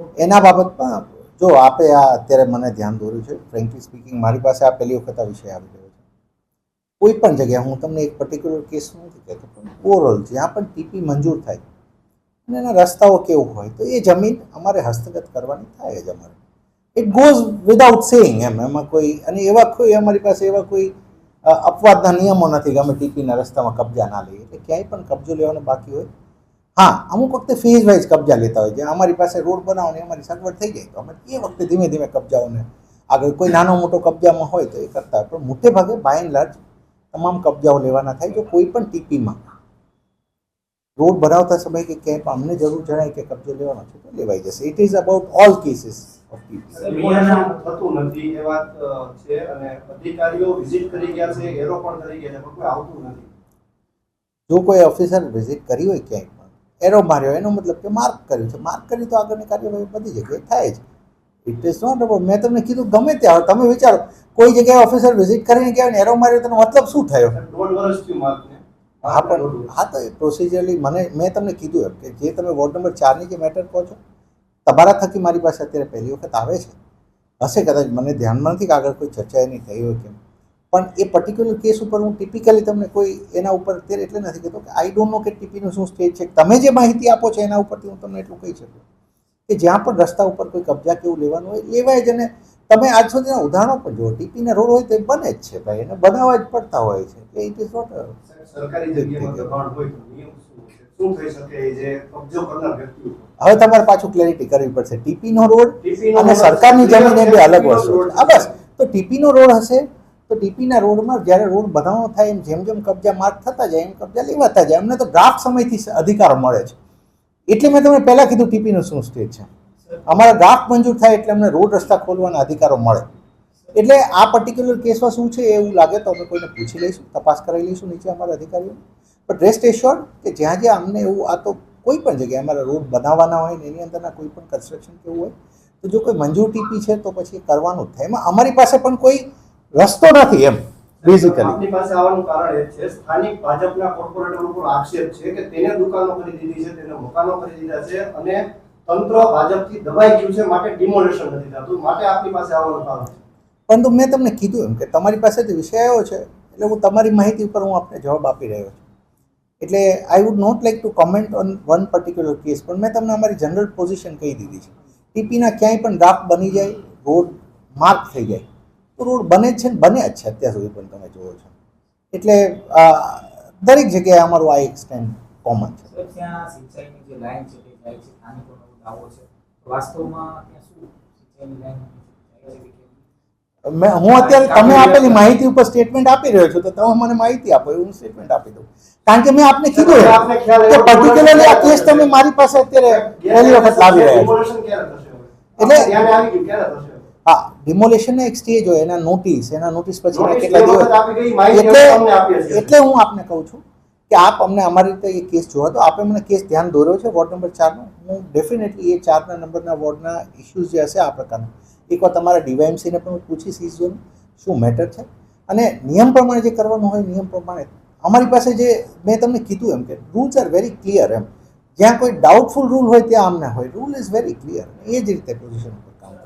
એના બાબતમાં જો આપે આ અત્યારે મને ધ્યાન દોર્યું છે ફ્રેન્કલી સ્પીકિંગ મારી પાસે આ પહેલી વખત આ વિષય આવી ગયો છે. કોઈ પણ જગ્યાએ હું તમને એક પર્ટિક્યુલર કેસ નથી કહેતો, પણ ઓવરઓલ જ્યાં પણ ટીપી મંજૂર થાય અને એના રસ્તાઓ કેવું હોય, તો એ જમીન અમારે હસ્તગત કરવાની થાય જ અમારે. ઇટ ગોઝ વિદાઉટ સેઇંગ એમ, એમાં કોઈ, અને એવા કોઈ અમારી પાસે એવા કોઈ અપવાદના નિયમો નથી કે અમે ટીપીના રસ્તામાં કબજા ના લઈએ, એટલે ક્યાંય પણ કબજો લેવાનો બાકી હોય હા અમુક વખતે ફેઝ વાઇઝ કબજા લેતા હોય જ્યાં અમારી પાસે રોડ બનાવવાની અમારી સગવડ થઈ જાય તો અમે એ વખતે ધીમે ધીમે કબજાઓને આગળ કોઈ નાનો મોટો કબજામાં હોય તો એ કરતા હોય. પણ મોટે ભાગે બાય એન્ડ લાર્જ તમામ કબજાઓ લેવાના થાય જો કોઈ પણ ટીપીમાં રોડ બનાવતા સમયે કે ક્યાંય પણ અમને જરૂર જણાય કે કબજો લેવાનો છે તો લેવાઈ જશે it is about all cases of TP નિયમન થતું નથી એ વાત અ, છે અને અધિકારીઓ વિઝિટ કરી ગયા છે એરો પણ કરી ગયા છે પણ કોઈ આવતું નથી જો કોઈ ઓફિસર વિઝિટ કરી હોય ક્યાંય પણ એરો માર્યો. એનો મતલબ કે માર્ક કર્યું છે. માર્ક કરી તો આગળની કાર્યવાહી બધી જગ્યાએ થાય છે ઇટ ઇઝ નોટ અબાઉટ મેં તમને કીધું ગમે ત્યાં તમે વિચારો કોઈ જગ્યાએ ઓફિસર વિઝિટ કરીને ગયા હોય ને એરો માર્યો તેનો મતલબ શું થયો? હા પણ હા તો એ પ્રોસિજરલી મને મેં તમને કીધું એમ કે જે તમે વોર્ડ નંબર ચારની જે મેટર કહો છો તમારા થકી મારી પાસે અત્યારે પહેલી વખત આવે છે. હશે કદાચ મને ધ્યાનમાં નથી કે આગળ કોઈ ચર્ચા એની થઈ હોય કેમ પણ એ પર્ટિક્યુલર કેસ ઉપર હું ટિપિકલી તમને કોઈ એના ઉપર અત્યારે એટલે નથી કહેતો કે આઈ ડોન્ટ નો કે ટીપીનું શું સ્ટેજ છે. તમે જે માહિતી આપો છો એના ઉપરથી હું તમને એટલું કહી શકું. કે જ્યાં પણ રસ્તા ઉપર કોઈ કબજા કેવું લેવાનું હોય લેવાય જ અને તમે આજ સુધીના ઉદાહરણો પણ જુઓ. ટીપીના રોડ હોય તો એ બને જ છે ભાઈ. એને બનાવવા જ પડતા હોય છે. કે ઇટ ઇઝ નોટ હવે તમારે પાછું ક્લેરિટી કરવી પડશે. ટીપીનો રોડ અને સરકારની જમીન એ બે અલગ વસ્તુ આ બસ. તો ટીપીનો રોડ હશે તો ટીપીના રોડમાં જ્યારે રોડ બનાવવાનો થાય એમ જેમ જેમ કબજા માર્ક થતા જાય એમ કબજા લેવાતા જાય, અમને તો ડ્રાફ્ટ સમયથી અધિકારો મળે છે. એટલે મેં તમને પહેલાં કીધું ટીપીનું શું સ્ટેજ છે. અમારા ડ્રાફ્ટ મંજૂર થાય એટલે અમને રોડ રસ્તા ખોલવાના અધિકારો મળે. એટલે આ પર્ટિક્યુલર કેસમાં શું છે એવું લાગે તો અમે કોઈને પૂછી લઈશું, તપાસ કરાવી લઈશું નીચે અમારા અધિકારીઓ. પણ રેસ્ટ એશ્યોર કે જ્યાં જ્યાં અમને એવું, આ તો કોઈ પણ જગ્યાએ અમારા રોડ બનાવવાના હોય ને એની અંદરના કોઈ પણ કન્સ્ટ્રક્શન કેવું હોય, તો જો કોઈ મંજૂર ટીપી છે તો પછી કરવાનું જ થાય. એમાં અમારી પાસે પણ કોઈ રસ્તો નથી એમ બેઝિકલી આપની પાસે આવવાનું કારણ એ છે સ્થાનિક ભાજપના કોર્પોરેટર ઉપર આક્ષેપ છે કે તેને દુકાનો કરી દીધી છે તેને મકાનો કરી દીધા છે અને તંત્ર ભાજપથી દબાઈ ગયું છે માટે ડિમોલેશન નથી થતું. માટે આપની પાસે આવવાનું કારણ છે. પરંતુ મેં તમને કીધું એમ કે તમારી પાસેથી વિષય આવ્યો છે એટલે હું તમારી માહિતી ઉપર હું આપને જવાબ આપી રહ્યો છું. એટલે I would not like to comment on one particular case પણ મેં તમને અમારી જનરલ પોઝિશન કહી દીધી છે. ટીપીના ક્યાંય પણ ડ્રાફ્ટ બની જાય રોડ માર્ક થઈ જાય. તો રોડ બને જ છે ને બને જ છે અત્યાર સુધી પણ તમે જુઓ છો. એટલે દરેક જગ્યાએ અમારું આ એક સ્ટેન્ડ કોમન છે. હું અત્યારે તમે આપેલી માહિતી ઉપર સ્ટેટમેન્ટ આપી રહ્યો છું તો તમે મને માહિતી આપો હું સ્ટેટમેન્ટ આપી દઉં. કારણ કે મેં આપને કીધું કે પર્ટિક્યુલરલી આ કેસ તમે મારી પાસે અત્યારે પહેલી વખત લાવી રહ્યા છો? એટલે- હા ડિમોલેશનનો એક સ્ટેજ હોય એના નોટિસ એના નોટિસ પછી કેટલા દિવસ એટલે હું આપને કહું છું કે આપ અમને અમારી રીતે એ કેસ જોવા. તો આપે મને કેસ ધ્યાન દોર્યો છે વોર્ડ નંબર ચારનો હું ડેફિનેટલી એ ચારના નંબરના વોર્ડના ઇસ્યુઝ જે હશે આ પ્રકારના. એકવાર તમારા ડીવાયએમસીને પણ હું પૂછીશ ઈ ઝોન શું મેટર છે? અને નિયમ પ્રમાણે જે કરવાનું હોય નિયમ પ્રમાણે. અમારી પાસે જે મેં તમને કીધું એમ કે રૂલ્સ આર વેરી ક્લિયર એમ. જ્યાં કોઈ ડાઉટફુલ રૂલ હોય ત્યાં આમ ના હોય. રૂલ ઇઝ વેરી ક્લિયર એ જ રીતે પોઝિશન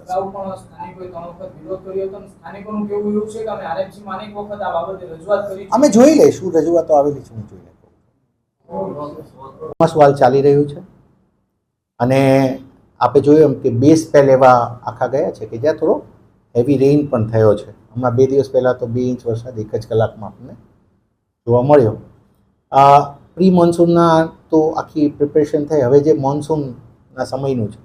અગાઉ પણ સ્થાનિકોએ ત્રણ વખત વિરોધ કર્યો હતો સ્થાનિકોનું કેવું એવું છે કે અમે આરએમસી માં અનેક વખત આ બાબતે રજૂઆત કરી અમે જોઈ લઈશું, રજૂઆતો આવેલી છે, હું જોઈ લઈશું. સવાલ ચાલી રહ્યું છે. અને આપણે જોયું એમ કે બે સ્પેલ એવા આખા ગયા છે કે જ્યાં થોડો હેવી રેઇન પણ થયો છે. હમણાં બે દિવસ પહેલાં તો બે ઇંચ વરસાદ એક જ કલાકમાં આપણને જોવા મળ્યો. આ પ્રી મોન્સૂનના તો આખી પ્રિપેરેશન થઈ. હવે જે મોન્સૂનના સમયનું છે,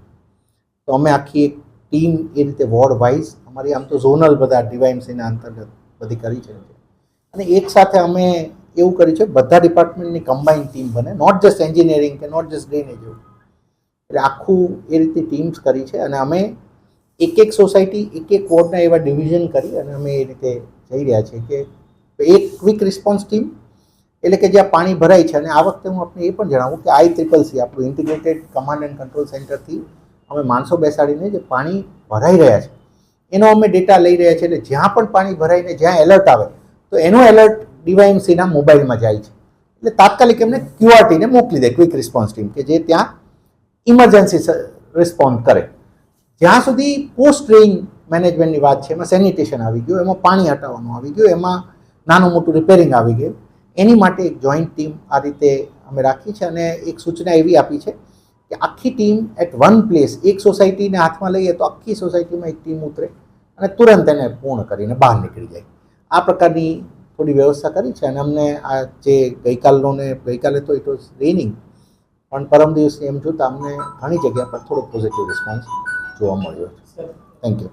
તો અમે આખી એક ટીમ એ રીતે વોર્ડ વાઇઝ અમારી આમ તો ઝોનલ બધા ડીવાયએમસીના અંતર્ગત બધી કરી છે. અને એક સાથે અમે એવું કર્યું છે, બધા ડિપાર્ટમેન્ટની કમ્બાઈન ટીમ બને. નોટ જસ્ટ એન્જિનિયરિંગ કે નોટ જસ્ટ ડ્રેનેજ એવું. એટલે આખું એ રીતે ટીમ્સ કરી છે અને અમે એક એક સોસાયટી એક એક વોર્ડના એવા ડિવિઝન કરી અને અમે એ રીતે જઈ રહ્યા છીએ કે એક ક્વિક રિસ્પોન્સ ટીમ એટલે કે જ્યાં પાણી ભરાય છે. અને આ વખતે હું આપને એ પણ જણાવું કે આઈ ટ્રિપલ સી આપણું ઇન્ટિગ્રેટેડ કમાન્ડ એન્ડ કંટ્રોલ સેન્ટરથી અમે માણસો બેસાડીને જે પાણી ભરાઈ રહ્યા છે. એનો અમે ડેટા લઈ રહ્યા છીએ એટલે જ્યાં પણ પાણી ભરાઈને જ્યાં એલર્ટ આવે, તો એનો એલર્ટ ડીવાયએમસીના મોબાઈલમાં જાય છે. એટલે તાત્કાલિક એમને ક્યુઆરટીને મોકલી દે ક્વિક રિસ્પોન્સ ટીમ કે જે ત્યાં ઇમરજન્સી રિસ્પોન્ડ કરે. જ્યાં સુધી પોસ્ટ ટ્રેઇન મેનેજમેન્ટની વાત છે, એમાં સેનિટેશન આવી ગયું, એમાં પાણી હટાવવાનું આવી ગયું, એમાં નાનું મોટું રિપેરિંગ આવી ગયું. એની માટે એક જોઈન્ટ ટીમ આ રીતે અમે રાખી છે અને એક સૂચના એવી આપી છે કે આખી ટીમ એટ વન પ્લેસ એક સોસાયટીને હાથમાં લઈએ તો આખી સોસાયટીમાં એક ટીમ ઉતરે અને તુરંત એને પૂર્ણ કરીને બહાર નીકળી જાય. આ પ્રકારની થોડી વ્યવસ્થા કરી છે અને અમને આ જે ગઈકાલનો ને ગઈકાલે તો ઇટ વોઝ રેનિંગ પણ પરમ દિવસે એમ જોતાં અમને ઘણી જગ્યા પર થોડો પોઝિટિવ રિસ્પોન્સ જોવા મળ્યો છે. Thank you